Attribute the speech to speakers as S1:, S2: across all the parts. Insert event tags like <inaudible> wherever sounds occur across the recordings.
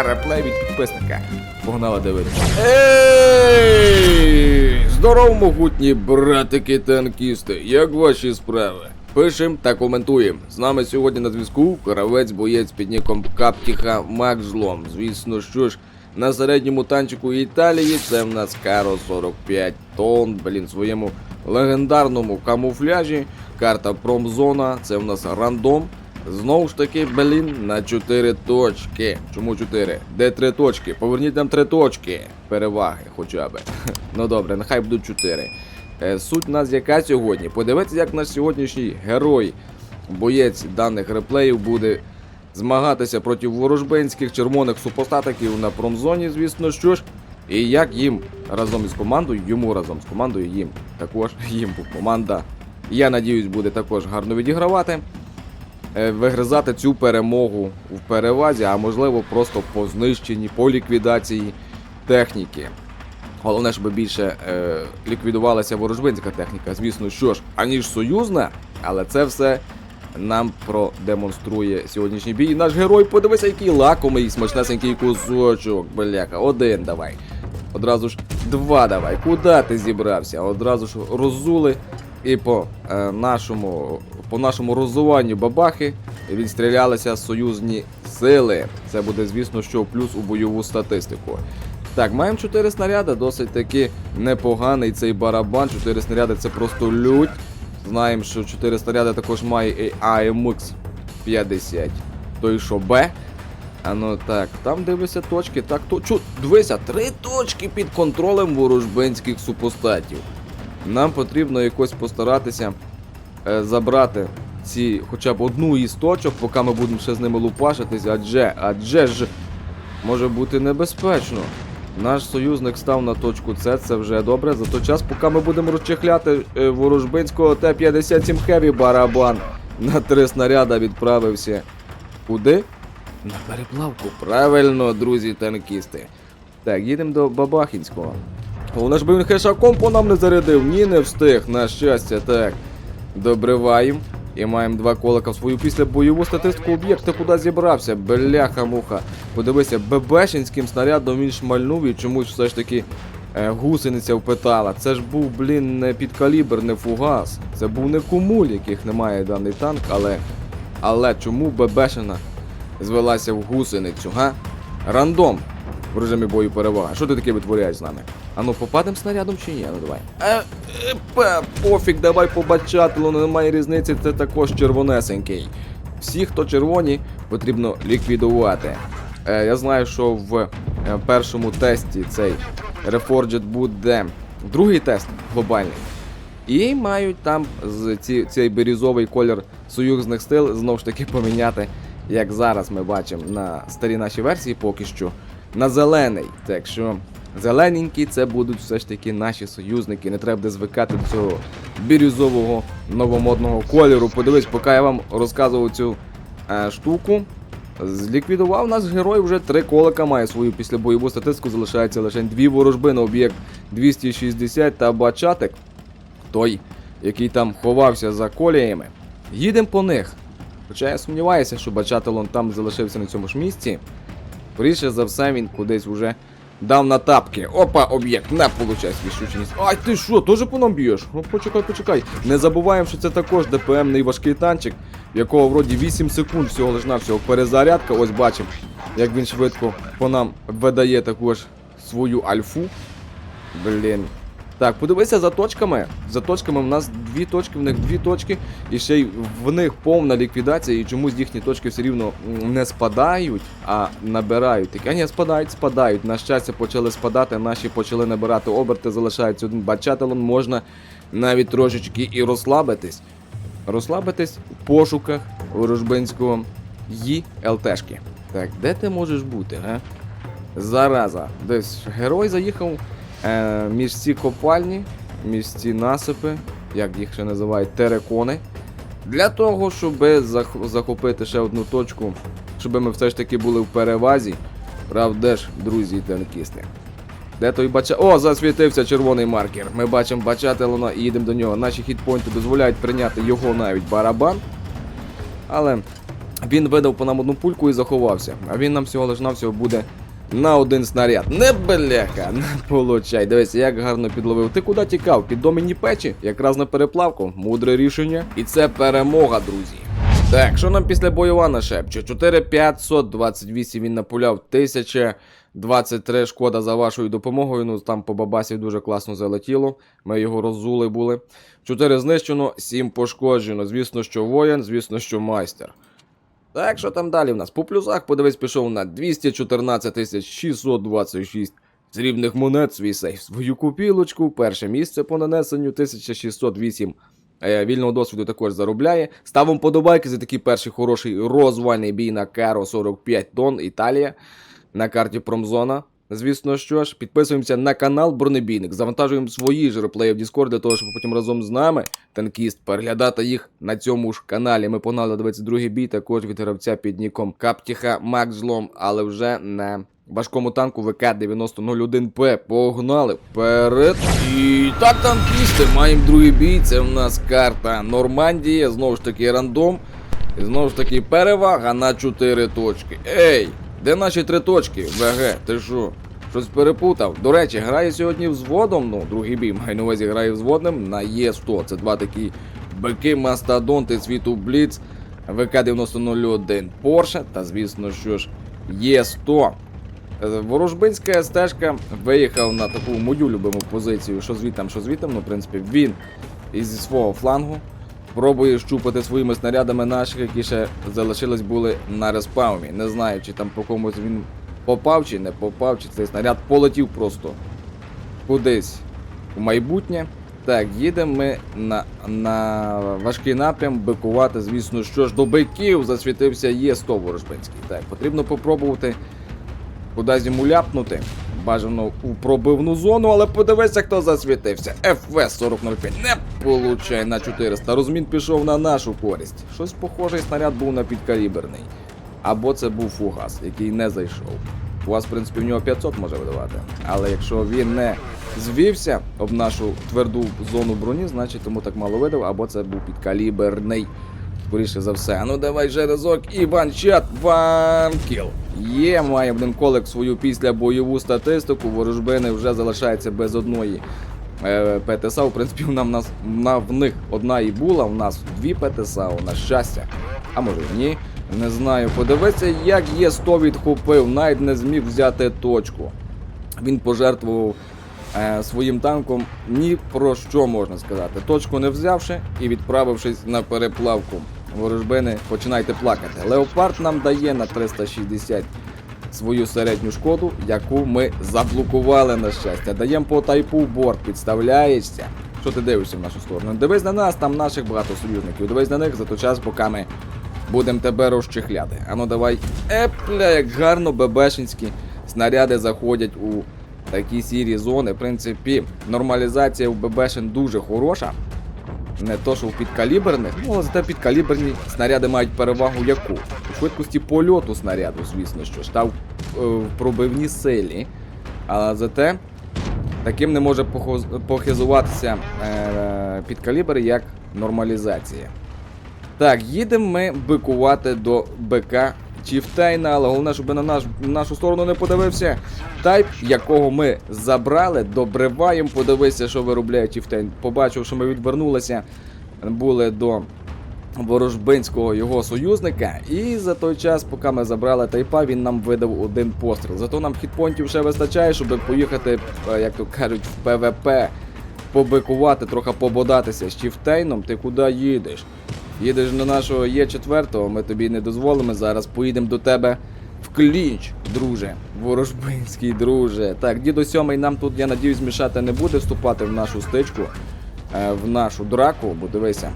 S1: Реплей від підписника. Погнали дивитися. Ей! Здорово, могутні братики танкісти. Як ваші справи? Пишем та коментуємо. З нами сьогодні на зв'язку кравець боєць під ніком Каптіха Макжлом. Звісно, що ж, на середньому танчику Італії це в нас Каро 45 тонн, блін, своєму легендарному камуфляжі. Карта Промзона, це в нас рандом. Знову ж таки, блін, на 4 точки. Чому 4? Де 3 точки? Поверніть нам 3 точки. Переваги хоча б. <laughs> Ну добре, нехай будуть 4. Е, Суть нас яка сьогодні? Подивіться, як наш сьогоднішній герой, боєць даних реплеїв буде змагатися проти ворожбинських червоних супостатиків на промзоні, звісно що ж. І як їм разом із командою, йому разом з командою, їм також <laughs> їм команда. Я надіюсь, буде також гарно відігравати вигризати цю перемогу в перевазі, а можливо просто по знищенні, по ліквідації техніки. Головне, щоб більше е, ліквідувалася ворожбинська техніка, звісно, що ж, аніж союзна, але це все нам продемонструє сьогоднішній бій. І Наш герой, подивися, який лакомий, смачнесенький кусочок, бляха, один давай. Одразу ж два давай. Куди ти зібрався? Одразу ж розули і по е, нашому по нашому розуванню бабахи відстрілялися союзні сили. Це буде, звісно, що плюс у бойову статистику. Так, маємо 4 снаряди, досить таки непоганий цей барабан. 4 снаряди це просто лють. Знаємо, що 4 снаряди також має AMX 50. Той що Б. А ну так, там дивися точки. Так, то чу, дивися, три точки під контролем ворожбинських супостатів. Нам потрібно якось постаратися забрати ці хоча б одну із точок, поки ми будемо ще з ними лупашитись, адже, адже ж може бути небезпечно. Наш союзник став на точку С, це вже добре. За той час, поки ми будемо розчехляти е, ворожбинського Т-57 Heavy барабан на три снаряда відправився. Куди? На переплавку. Правильно, друзі танкісти. Так, їдемо до Бабахінського. Головне ж би він хешаком по нам не зарядив. Ні, не встиг, на щастя, так. Добриваємо. І маємо два колика в свою після бойову об'єкт. Ти куди зібрався? Бляха-муха. Подивися, ББшинським снарядом він шмальнув і чомусь все ж таки е, гусениця впитала. Це ж був, блін, не підкалібр, не фугас. Це був не кумуль, яких немає даний танк, але. Але чому ББшина звелася в гусеницю, га? Рандом в режимі бою перевага. Що ти таке витворяєш з нами? А ну попадем снарядом чи ні? Ну давай. Е, е, пофіг, давай побачателу, немає різниці, це також червонесенький. Всі, хто червоні, потрібно ліквідувати. Е, я знаю, що в е, першому тесті цей Reforged буде другий тест глобальний. І мають там ці, цей бірюзовий колір союзних сил знову ж таки поміняти, як зараз ми бачимо на старій нашій версії поки що, на зелений. Так що зелененькі це будуть все ж таки наші союзники. Не треба буде звикати до цього бірюзового новомодного кольору. Подивись, поки я вам розказував цю е, штуку. Зліквідував наш герой вже три колика має свою післябойову статистику, залишається лише дві ворожби на об'єкт 260 та бачатик той, який там ховався за коліями. Їдемо по них. Хоча я сумніваюся, що бачателон там залишився на цьому ж місці. Скоріше за все, він кудись уже дав на тапки. Опа, об'єкт, Не получай свіщученість. Ай, ти що, теж по нам б'єш? Ну почекай, почекай. Не забуваємо, що це також ДПМний важкий танчик, якого вроді 8 секунд всього лиш навсього перезарядка. Ось бачимо, як він швидко по нам видає також свою альфу. Блін. Так, подивися за точками. За точками в нас дві точки, в них дві точки, і ще й в них повна ліквідація, і чомусь їхні точки все рівно не спадають, а набирають. Такі, а ні, спадають, спадають. На щастя, почали спадати, наші почали набирати оберти, залишається один бачателон, можна навіть трошечки і розслабитись. Розслабитись у пошуках ворожбинського ї ЛТшки. Так, де ти можеш бути, га? Зараза. Десь герой заїхав е, між ці копальні, між ці насипи, як їх ще називають, терекони. Для того, щоб захопити ще одну точку, щоб ми все ж таки були в перевазі. Правда ж, друзі і танкісти. Де той бача. О, засвітився червоний маркер. Ми бачимо бачателона і їдемо до нього. Наші хітпойнти дозволяють прийняти його навіть барабан. Але Він видав по нам одну пульку і заховався. А він нам всього лиш навсього буде на один снаряд. Не бляха, не получай. Дивись, як гарно підловив. Ти куди тікав? Під домені печі? Якраз на переплавку. Мудре рішення. І це перемога, друзі. Так, що нам після бойова нашепче? 4528 він напуляв, 1023 шкода за вашою допомогою. Ну там по бабасі дуже класно залетіло. Ми його роззули були. 4 знищено, 7 пошкоджено. Звісно, що воїн, звісно, що майстер. Так, що там далі в нас? По плюсах, подивись, пішов на 214 626 срібних монет, свій сейф, свою купілочку, перше місце по нанесенню 1608 е, вільного досвіду також заробляє. Ставом подобайки за такий перший хороший розвальний бій на Керо 45 тонн Італія на карті Промзона. Звісно, що ж, підписуємося на канал Бронебійник, завантажуємо свої ж реплеї в Discord для того, щоб потім разом з нами, танкіст, переглядати їх на цьому ж каналі. Ми погнали 22-й бій, також від гравця під ніком Каптіха Макзлом, але вже на важкому танку ВК-9001П. Погнали вперед. І так, танкісти, маємо другий бій. Це в нас карта Нормандія, знову ж таки рандом. І знову ж таки перевага на 4 точки. Ей! Де наші три точки? ВГ, ти що? Щось перепутав. До речі, грає сьогодні взводом. Ну, другий бій маю на увазі грає взводним на Є100. Це два такі бики мастодонти світу Бліц. ВК-9001 Порше та, звісно, що ж, Є100. Е, Ворожбинська стежка виїхав на таку мою любиму позицію, що звітом, що звітом. Ну, в принципі, він із свого флангу пробує щупати своїми снарядами наших, які ще залишились були на респаумі. Не знаю, чи там по комусь він попав, чи не попав, чи цей снаряд полетів просто кудись у майбутнє. Так, їдемо ми на, на важкий напрям бикувати, звісно, що ж до биків засвітився Є100 ворожбинський. Так, потрібно попробувати кудись йому ляпнути. Бажано у пробивну зону, але подивися, хто засвітився. ФВ 4005 не получай на 400. Розмін пішов на нашу користь. Щось похожий снаряд був на підкаліберний. Або це був фугас, який не зайшов. У вас, в принципі, в нього 500 може видавати. Але якщо він не звівся об нашу тверду зону броні, значить тому так мало видав, або це був підкаліберний. Скоріше за все. Ну давай же разок і ванчат, ванкіл. Є, має один колек свою після бойову статистику. Ворожбини вже залишається без одної е, ПТСА. В принципі, нам нас на в них одна і була. У нас дві ПТСА, у нас щастя. А може ні. Не знаю. Подивися, як є 100 відхопив, навіть не зміг взяти точку. Він пожертвував е, своїм танком ні про що можна сказати. Точку не взявши і відправившись на переплавку. Ворожбини, починайте плакати. Леопард нам дає на 360 свою середню шкоду, яку ми заблокували на щастя. Даємо по тайпу борт, підставляєшся. Що ти дивишся в нашу сторону? Дивись на нас, там наших багато союзників. Дивись на них за той час, поки ми будемо тебе розчихляти. Ану давай. Епля, як гарно бебешинські снаряди заходять у такі сірі зони. В принципі, нормалізація у ББшин дуже хороша. Не то, що у підкаліберних, ну але зате підкаліберні снаряди мають перевагу яку? У швидкості польоту снаряду, звісно, що ж, та в, е, в пробивній силі. Але зате таким не може похизуватися е, підкалібр як нормалізація. Так, їдемо ми бикувати до БК Чіфтейна, але головне, щоб на наш, нашу сторону не подивився. Тайп, якого ми забрали, добриваємо. Подивися, що виробляє Чіфтейн. Побачив, що ми відвернулися, були до ворожбинського його союзника. І за той час, поки ми забрали тайпа, він нам видав один постріл. Зато нам хітпонтів ще вистачає, щоб поїхати, е, як то кажуть, в ПВП, побикувати, трохи пободатися з Чіфтейном. Ти куди їдеш? Їдеш на нашого Є4, ми тобі не дозволимо. Зараз поїдемо до тебе в клінч, друже. Ворожбинський, друже. Так, дідо сьомий нам тут, я надіюсь, мішати не буде вступати в нашу стичку, е, в нашу драку, бо дивися.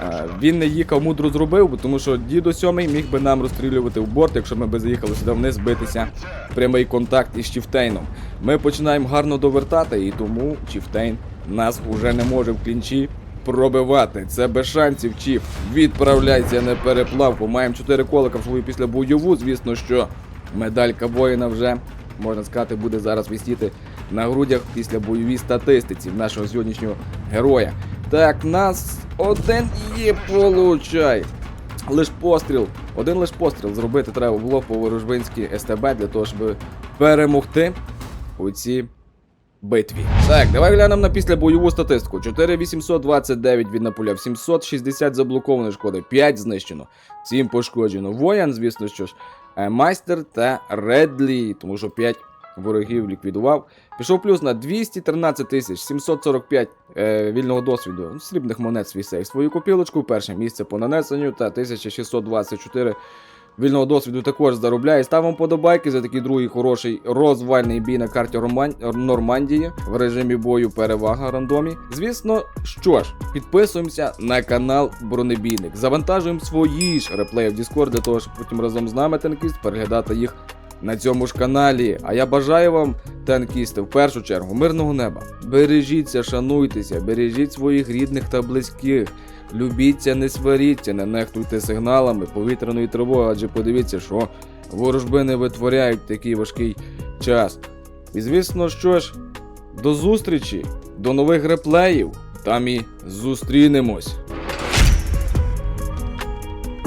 S1: Е, Він не їхав, мудро зробив, тому що дідо сьомий міг би нам розстрілювати в борт, якщо ми би заїхали сюди вниз, битися прямий контакт із Чіфтейном. Ми починаємо гарно довертати, і тому Чіфтейн нас уже не може в клінчі пробивати. Це без шансів, Чіф. Відправляйся на переплавку. Маємо 4 колика в свою після бойову. Звісно, що медалька воїна вже, можна сказати, буде зараз висіти на грудях після бойовій статистиці нашого сьогоднішнього героя. Так, нас один є, получай. Лиш постріл Один лише постріл зробити треба було по ворожбинській СТБ для того, щоб перемогти у цій битві. Так, давай глянемо на післябойову статистику. 4829 від наполя, 760 заблокованої шкоди, 5 знищено, 7 пошкоджено. Воян, звісно, що ж, е, майстер та Редлі, тому що 5 ворогів ліквідував. Пішов плюс на 213 тисяч 745 е, вільного досвіду, ну, срібних монет свій сейф. Свою копілочку, перше місце по нанесенню та 1624 вільного досвіду також заробляє. Ставимо подобайки за такий другий хороший розвальний бій на карті Роман... Нормандії в режимі бою перевага рандомі. Звісно, що ж, підписуємося на канал Бронебійник. Завантажуємо свої ж реплеї в Discord для того, щоб потім разом з нами танкіст переглядати їх на цьому ж каналі. А я бажаю вам, танкісти, в першу чергу, мирного неба. Бережіться, шануйтеся, бережіть своїх рідних та близьких. Любіться, не сваріться, не нехтуйте сигналами повітряної тривоги, адже подивіться, що ворожбини витворяють такий важкий час. І звісно, що ж, до зустрічі, до нових реплеїв. Там і зустрінемось.